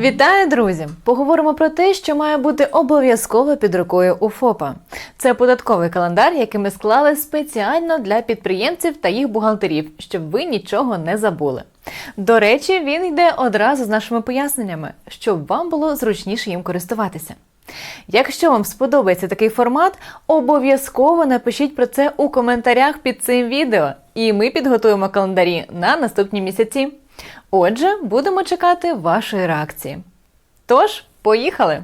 Вітаю, друзі! Поговоримо про те, що має бути обов'язково під рукою у ФОПа. Це податковий календар, який ми склали спеціально для підприємців та їх бухгалтерів, щоб ви нічого не забули. До речі, він йде одразу з нашими поясненнями, щоб вам було зручніше їм користуватися. Якщо вам сподобається такий формат, обов'язково напишіть про це у коментарях під цим відео, і ми підготуємо календарі на наступні місяці. Отже, будемо чекати вашої реакції. Тож, поїхали!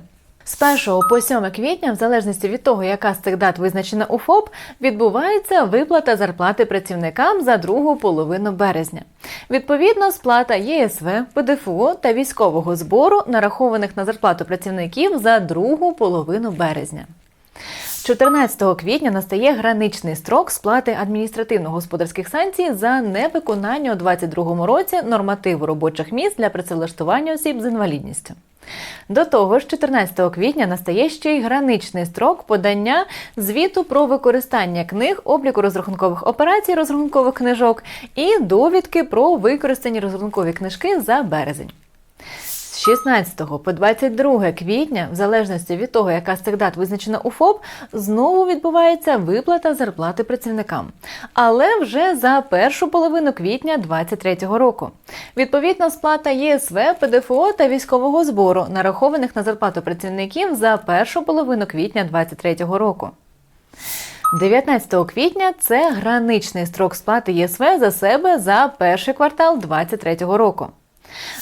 З 1 по 7 квітня, в залежності від того, яка з цих дат визначена у ФОП, відбувається виплата зарплати працівникам за другу половину березня. Відповідно, сплата ЄСВ, ПДФО та військового збору, нарахованих на зарплату працівників за другу половину березня. 14 квітня настає граничний строк сплати адміністративно-господарських санкцій за невиконання у 2022 році нормативу робочих місць для працевлаштування осіб з інвалідністю. До того ж, 14 квітня настає ще й граничний строк подання звіту про використання книг, обліку розрахункових операцій розрахункових книжок і довідки про використані розрахункові книжки за березень. З 16 по 22 квітня, в залежності від того, яка з цих дат визначена у ФОП, знову відбувається виплата зарплати працівникам, але вже за першу половину квітня 2023 року. Відповідно, сплата ЄСВ, ПДФО та військового збору, нарахованих на зарплату працівників за першу половину квітня 2023 року. 19 квітня це граничний строк сплати ЄСВ за себе за перший квартал 2023 року.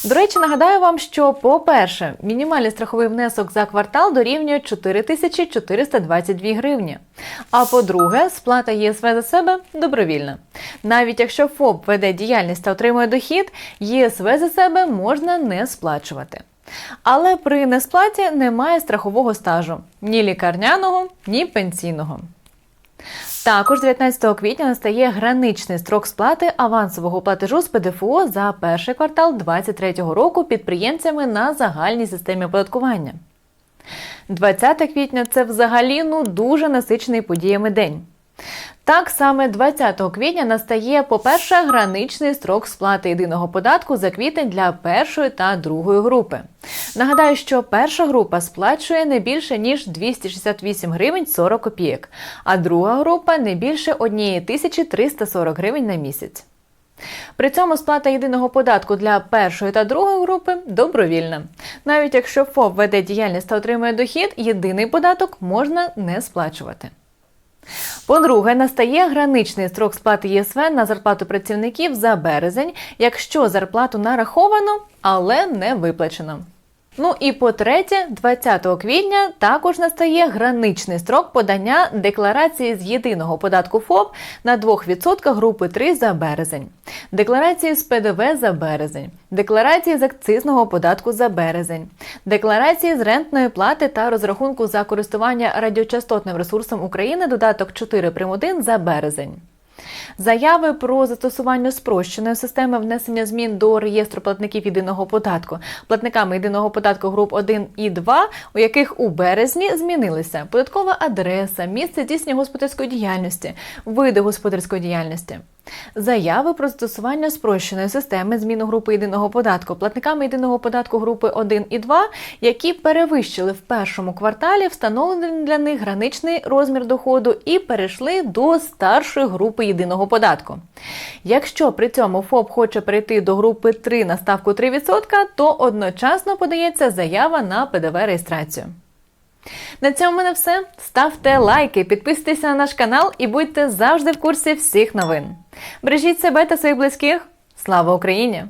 До речі, нагадаю вам, що, по-перше, мінімальний страховий внесок за квартал дорівнює 4422 гривні. А по-друге, сплата ЄСВ за себе добровільна. Навіть якщо ФОП веде діяльність та отримує дохід, ЄСВ за себе можна не сплачувати. Але при несплаті немає страхового стажу ні лікарняного, ні пенсійного. Також 19 квітня настає граничний строк сплати авансового платежу з ПДФО за перший квартал 2023 року підприємцями на загальній системі оподаткування. 20 квітня це взагалі ну дуже насичений подіями день. Так саме 20 квітня настає, по-перше, граничний строк сплати єдиного податку за квітень для першої та другої групи. Нагадаю, що перша група сплачує не більше ніж 268 гривень 40 копійок, а друга група не більше 1340 гривень на місяць. При цьому сплата єдиного податку для першої та другої групи добровільна. Навіть якщо ФОП веде діяльність та отримує дохід, єдиний податок можна не сплачувати. По-друге, настає граничний строк сплати ЄСВ на зарплату працівників за березень, якщо зарплату нараховано, але не виплачено. Ну і по-третє, 20 квітня також настає граничний строк подання декларації з єдиного податку ФОП на 2% групи 3 за березень, декларації з ПДВ за березень, декларації з акцизного податку за березень, декларації з рентної плати та розрахунку за користування радіочастотним ресурсом України додаток 4 прим. 1 за березень. Заяви про застосування спрощеної системи внесення змін до реєстру платників єдиного податку, платниками єдиного податку груп 1 і 2, у яких у березні змінилися податкова адреса, місце здійснення господарської діяльності, види господарської діяльності. Заяви про застосування спрощеної системи зміну групи єдиного податку платниками єдиного податку групи 1 і 2, які перевищили в першому кварталі встановлений для них граничний розмір доходу і перейшли до старшої групи єдиного податку. Якщо при цьому ФОП хоче перейти до групи 3 на ставку 3%, то одночасно подається заява на ПДВ реєстрацію. На цьому в мене все. Ставте лайки, підписуйтесь на наш канал і будьте завжди в курсі всіх новин. Бережіть себе та своїх близьких. Слава Україні!